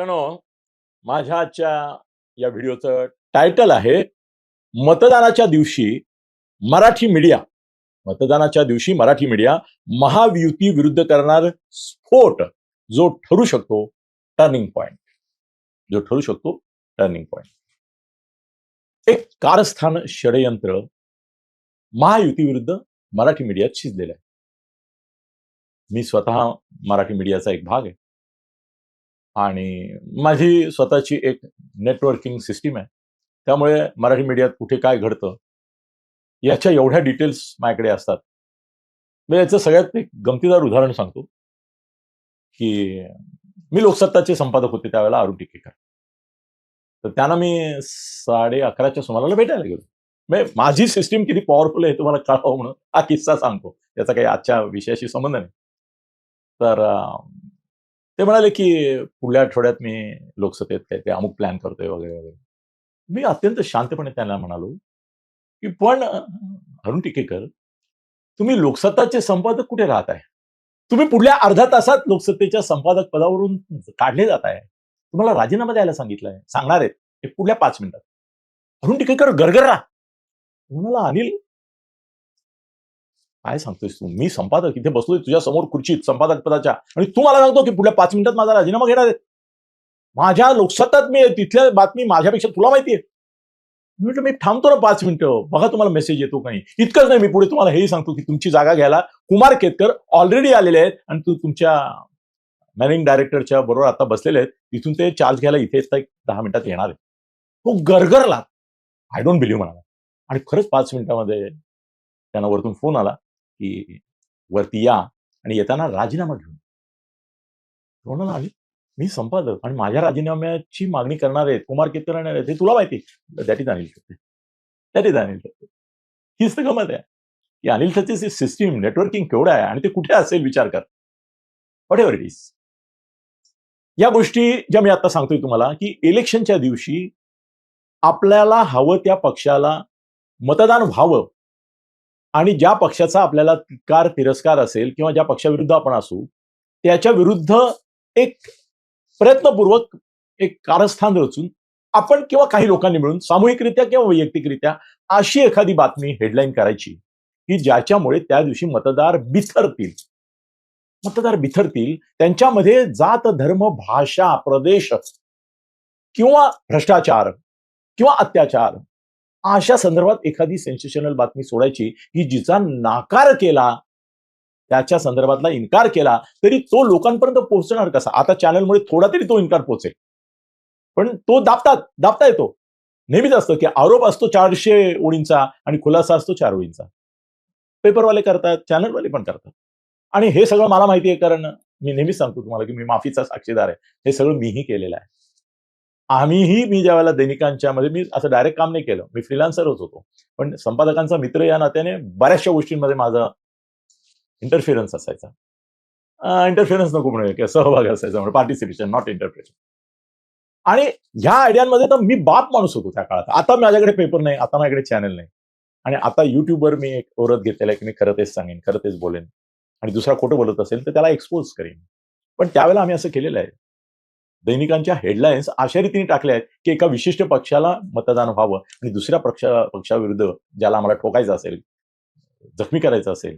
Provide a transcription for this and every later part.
मित्रांनो माझ्या आजच्या या व्हिडिओचं टायटल आहे मतदानाच्या दिवशी मराठी मीडिया मतदानाच्या दिवशी मराठी मीडिया महायुती विरुद्ध करणार स्फोट जो ठरू शकतो टर्निंग पॉइंट जो ठरू शकतो टर्निंग पॉइंट एक कारस्थान षडयंत्र महायुती विरुद्ध मराठी मीडियात शिजलेलं आहे. मी स्वतः मराठी मीडियाचा एक भाग आहे. आणि माझी स्वतःची एक नेटवर्किंग सिस्टीम आहे. त्यामुळे मराठी मीडियात कुठे काय घडतं याच्या एवढ्या डिटेल्स माझ्याकडे असतात. मी याचं सगळ्यात एक गमतीदार उदाहरण सांगतो की मी लोकसत्ताचे संपादक होते त्यावेळेला अरुण टिकेकर. तर त्यांना मी साडे अकराच्या सुमाराला भेटायला गेलो. म्हणजे माझी सिस्टीम किती पॉवरफुल आहे तुम्हाला कळावं म्हणून हा किस्सा सांगतो. त्याचा काही आजच्या विषयाशी संबंध नाही. तर ते म्हणाले की पुढल्या आठवड्यात मी लोकसभेत काय ते अमुक प्लॅन करतोय वगैरे वगैरे. मी अत्यंत शांतपणे त्यांना म्हणालो की पण अरुण टिकेकर तुम्ही लोकसत्ताचे संपादक कुठे राहत आहे? तुम्ही पुढल्या अर्ध्या तासात लोकसत्तेच्या संपादक पदावरून काढले जात आहे. तुम्हाला राजीनामा द्यायला सांगितलंय सांगणार आहेत हे पुढल्या पाच मिनिटात. अरुण टिकेकर गरगरा म्हणाला अनिल काय सांगतोयस तू? मी संपादक इथे बसलोय तुझ्या समोर खुर्चीत संपादक पदाच्या आणि तू मला सांगतो की पुढल्या पाच मिनिटात माझा राजीनामा घेणार आहे. माझ्या लोकसत्तात मी तिथल्या बातमी माझ्यापेक्षा तुला माहितीये मी म्हटलं मी थांबतो ना पाच मिनिटं. बघा तुम्हाला मेसेज येतो काही इतकंच नाही मी पुढे तुम्हाला हेही सांगतो की तुमची जागा घ्यायला कुमार केतकर ऑलरेडी आलेले आहेत आणि तू तुमच्या मॅनेजिंग डायरेक्टरच्या बरोबर आता बसलेले आहेत. तिथून ते चार्ज घ्यायला इथेच एक दहा मिनिटात येणार आहे. तो गरगरला. आय डोंट बिलीव्ह म्हणाला. आणि खरंच पाच मिनिटामध्ये त्यांना वरतून फोन आला. की वरती या आणि येताना राजीनामा घेऊन. म्हणून आम्ही मी संपादक आणि माझ्या राजीनाम्याची मागणी करणार आहेत कुमार केतकर येणार आहेत हे तुला माहिती that is Anil Thakke that is Anil Thakke हीच तर गमत आहे. की अनिल ठक्केची सिस्टीम नेटवर्किंग केवढं आहे आणि ते कुठे असेल विचार कर. वॉट एव्हर इट इज या गोष्टी ज्या मी आता सांगतोय तुम्हाला की इलेक्शनच्या दिवशी आपल्याला हवं त्या पक्षाला मतदान व्हावं. आणि ज्या पक्षाचा आपल्याला तिकार तिरस्कार असेल किंवा ज्या पक्षाविरुद्ध आपण असू त्याच्या विरुद्ध एक प्रयत्नपूर्वक एक कारस्थान रचून आपण किंवा काही लोकांनी मिळून सामूहिकरित्या किंवा वैयक्तिकरित्या अशी एखादी बातमी हेडलाईन करायची की ज्याच्यामुळे त्या दिवशी मतदार बिथरतील. मतदार बिथरतील त्यांच्यामध्ये जात धर्म भाषा प्रदेश किंवा भ्रष्टाचार किंवा अत्याचार अशा संदर्भात एखादी सेन्सेशनल बातमी सोडायची की जिचा नाकार केला त्याच्या संदर्भातला इन्कार केला तरी तो लोकांपर्यंत पोहोचणार कसा? आता चॅनलमुळे थोडा तरी तो इन्कार पोहोचेल. पण तो दाबतात दाबता येतो. नेहमीच असतं की आरोप असतो चारशे ओळींचा आणि खुलासा असतो चार ओळींचा. पेपरवाले करतात चॅनलवाले पण करतात. आणि हे सगळं मला माहिती आहे कारण मी नेहमीच सांगतो तुम्हाला की मी माफीचा साक्षीदार आहे. हे सगळं मीही केलेलं आहे. आम्हीही मी ज्या वेळेला दैनिकांच्या मध्ये मी असं डायरेक्ट काम नाही केलं. मी फ्रीलान्सरच होतो पण संपादकांचा मित्र या नात्याने बऱ्याचशा गोष्टींमध्ये माझा इंटरफिरन्स असायचा. इंटरफिरन्स नको म्हणूया किंवा सहभाग असायचा म्हणजे पार्टिसिपेशन नॉट इंटरफिरेशन आणि ह्या आयडियांमध्ये तर मी बाप माणूस होतो त्या काळात. आता माझ्याकडे पेपर नाही आता माझ्याकडे चॅनल नाही. आणि आता युट्यूबवर मी एक ओरत घेतलेला आहे की मी खरं तेच सांगेन खरं तेच बोलेन. आणि दुसरा खोटं बोलत असेल तर त्याला एक्सपोज करेन. पण त्यावेळेला आम्ही असं केलेलं आहे. दैनिकांच्या हेडलाईन्स अशा रीतीने टाकल्या आहेत की एका विशिष्ट पक्षाला मतदान व्हावं आणि दुसऱ्या पक्षा पक्षाविरुद्ध ज्याला आम्हाला ठोकायचं असेल जखमी करायचं असेल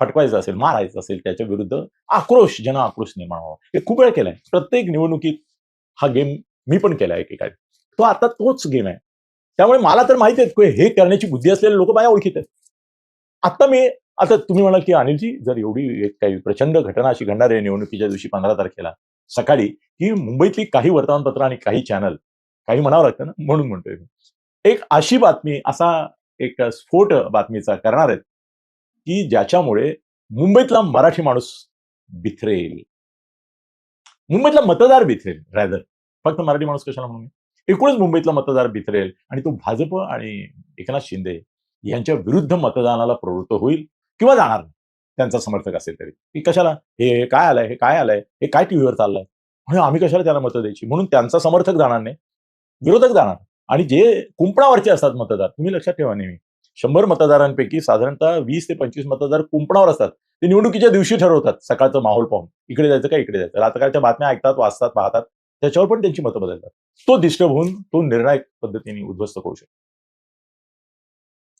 फटवायचं असेल मारायचं असेल त्याच्या विरुद्ध आक्रोश जन आक्रोश निर्माण व्हावा. हे खूप वेळ केलाय. प्रत्येक निवडणुकीत हा गेम मी पण केलाय एकेकाळी. तो आता तोच गेम आहे. त्यामुळे मला तर माहिती आहे हे करण्याची बुद्धी असलेले लोक माझ्या ओळखीत आहेत. आता मी आता तुम्ही म्हणाल की अनिलजी जर एवढी एक काही प्रचंड घटना अशी घडणार आहे निवडणुकीच्या दिवशी पंधरा तारखेला सकाळी की मुंबईतली काही वर्तमानपत्र आणि काही चॅनल काही म्हणावं लागतं ना म्हणून म्हणतोय मी. एक अशी बातमी असा एक स्फोट बातमीचा करणार आहेत की ज्याच्यामुळे मुंबईतला मराठी माणूस बिथरेल. मुंबईतला मतदार बिथरेल रॅदर फक्त मराठी माणूस कशाला म्हणून? एकूणच मुंबईतला मतदार बिथरेल आणि तो भाजप आणि एकनाथ शिंदे यांच्या विरुद्ध मतदानाला प्रवृत्त होईल किंवा जाणार नाही. त्यांचा समर्थक असेल तरी. की कशाला? हे काय आलंय? हे काय आलंय? हे काय टीव्हीवर चाललंय? म्हणून आम्ही कशाला त्याला मतं द्यायची? म्हणून त्यांचा समर्थक जाणार नाही विरोधक जाणार. आणि जे कुंपणावरचे असतात मतदार तुम्ही लक्षात ठेवा नेहमी. शंभर मतदारांपैकी साधारणतः वीस ते पंचवीस मतदार कुंपणावर असतात. ते निवडणुकीच्या दिवशी ठरवतात सकाळचं माहोल पाहून. इकडे जायचं का इकडे जायचं? रात्रकाळच्या बातम्या ऐकतात वाचतात पाहतात. त्याच्यावर पण त्यांची मतं बदलतात. तो डिस्टर्ब होऊन तो निर्णायक पद्धतीने उद्ध्वस्त करू शकतो.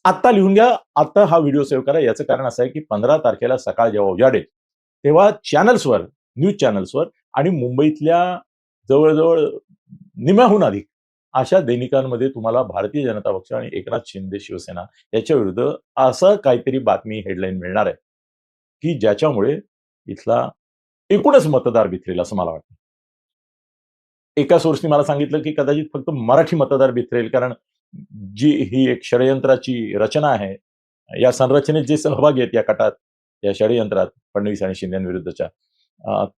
आत्ता लिहून घ्या आत्ता हा व्हिडिओ सेव्ह करा. याचं कारण असं आहे की पंधरा तारखेला सकाळ जेव्हा उजाडेल तेव्हा चॅनल्सवर न्यूज चॅनल्सवर आणि मुंबईतल्या जवळजवळ निम्याहून अधिक अशा दैनिकांमध्ये तुम्हाला भारतीय जनता पक्ष आणि एकनाथ शिंदे शिवसेना याच्या विरुद्ध असं काहीतरी बातमी हेडलाईन मिळणार आहे की ज्याच्यामुळे इथला एकूणच मतदार बिथरेल असं मला वाटतं. एका सोर्सनी मला सांगितलं की कदाचित फक्त मराठी मतदार बिथरेल कारण जी ही एक षडयंत्राची रचना आहे या संरचनेत जे सहभागी आहेत या कटात या षडयंत्रात फडणवीस आणि शिंदेविरुद्धच्या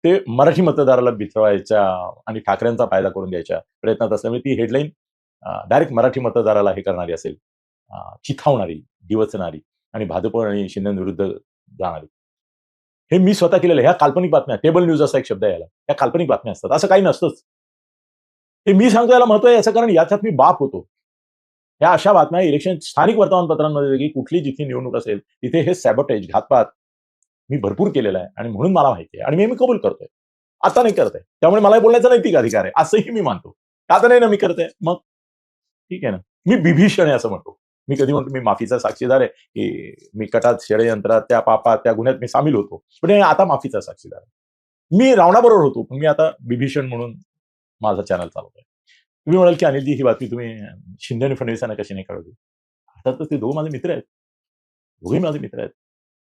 ते मराठी मतदाराला बिथरवायच्या आणि ठाकरेंचा फायदा करून द्यायच्या प्रयत्नात असल्यामुळे ती हेडलाईन डायरेक्ट मराठी मतदाराला हे करणारी असेल चिथावणारी दिवचणारी आणि भाजप आणि शिंदेविरुद्ध जाणारी. हे मी स्वतः केलेलं ह्या काल्पनिक बातम्या टेबल न्यूज असा एक शब्द आहे याला. ह्या काल्पनिक बातम्या असतात. असं काही नसतंच. हे मी सांगतो याला महत्त्व आहे याचं कारण याच्यात मी बाप होतो. ह्या अशा बातम्या इलेक्शन स्थानिक वर्तमानपत्रांमध्ये देखील कुठली जिथे निवडणूक असेल तिथे हे सॅबोटेज घातपात मी भरपूर केलेला आहे आणि म्हणून मला माहिती आहे आणि मी मी कबूल करतोय. आता नाही करतोय. त्यामुळे मला बोलण्याचा नैतिक अधिकार आहे. असंही मी मानतो. आता नाही ना मी करते मग ठीक आहे ना. मी बिभीषण आहे असं म्हणतो. मी कधी म्हणतो मी माफीचा साक्षीदार आहे. की मी कटात षडयंत्रात त्या पापात त्या गुन्ह्यात मी सामील होतो. पण आता माफीचा साक्षीदार आहे. मी रावणाबरोबर होतो. पण मी आता बिभीषण म्हणून माझा चॅनल चालवतोय. तुम्ही म्हणाल की अनिलजी ही बातमी तुम्ही शिंदे आणि फडणवीसांना कशी नाही कळवली? आता तर ते दोघं माझे मित्र आहेत. दोघे माझे मित्र आहेत.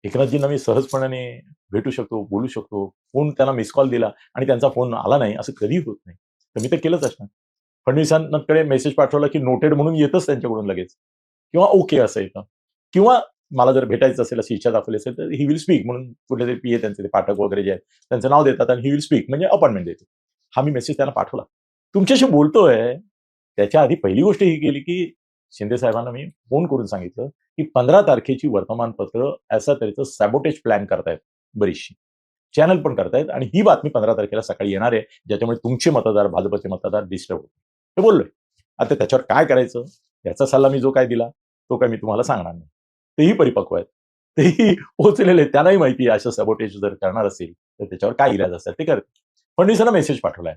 एकनाथजींना मी सहजपणाने भेटू शकतो बोलू शकतो. फोन त्यांना मिस कॉल दिला आणि त्यांचा फोन आला नाही असं कधी होत नाही. तर मी तर केलंच असणार. फडणवीसांकडे मेसेज पाठवला की नोटेड म्हणून येतच त्यांच्याकडून लगेच. किंवा ओके असं येतं. किंवा मला जर भेटायचं असेल अशी इच्छा दाखवली असेल तर ही विल स्पीक म्हणून कुठले तरी पीए त्यांचे ते पाठक वगैरे जे आहेत त्यांचं नाव देतात आणि ही विल स्पीक म्हणजे अपॉइंटमेंट देते. हा मी मेसेज त्यांना पाठवला. तुमच्याशी बोलतोय त्याच्या आधी पहिली गोष्ट ही केली की शिंदे साहेबांना मी फोन करून सांगितलं की पंधरा तारखेची वर्तमानपत्र अशा तऱ्हेचं सॅबोटेज प्लॅन करतायत बरीचशी. चॅनल पण करतायत आणि ही बातमी पंधरा तारखेला सकाळी येणार आहे ज्याच्यामुळे तुमचे मतदार भाजपचे मतदार डिस्टर्ब होते हे बोललोय. आता त्याच्यावर काय करायचं? याचा सल्ला मी जो काय दिला तो काय मी तुम्हाला सांगणार नाही. तेही परिपक्व आहेत. तेही पोहोचलेले आहेत. त्यांनाही माहिती आहे अशा सबोटेज जर करणार असेल तर त्याच्यावर काय इलाज असेल ते करते फडणवीसांना मेसेज पाठवलाय.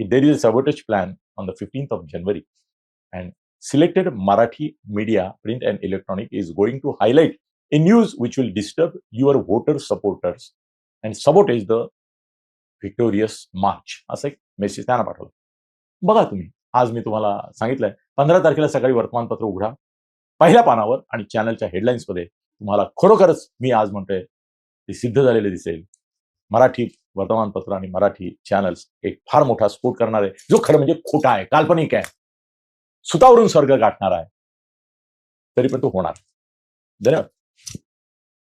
की there is a sabotage plan on the fifteenth of January and selected Marathi media, print and electronic, is going to highlight a news which will disturb your voter supporters and sabotage the victorious march. असं एक message त्यांना पाठवला. बघा तुम्ही आज मी तुम्हाला सांगितलंय पंधरा तारखेला सकाळी वर्तमानपत्र उघडा. पहिल्या पानावर आणि चॅनलच्या हेडलाईन्समध्ये तुम्हाला खरोखरच मी आज म्हणतोय ते सिद्ध झालेले दिसेल. मराठी वर्तमानपत्र आणि मराठी चॅनल्स एक फार मोठा स्फोट करणार आहे जो खरं म्हणजे खोटा आहे काल्पनिक आहे. सुतावरून स्वर्ग गाठणार आहे. तरी पण तो होणार. धन्यवाद.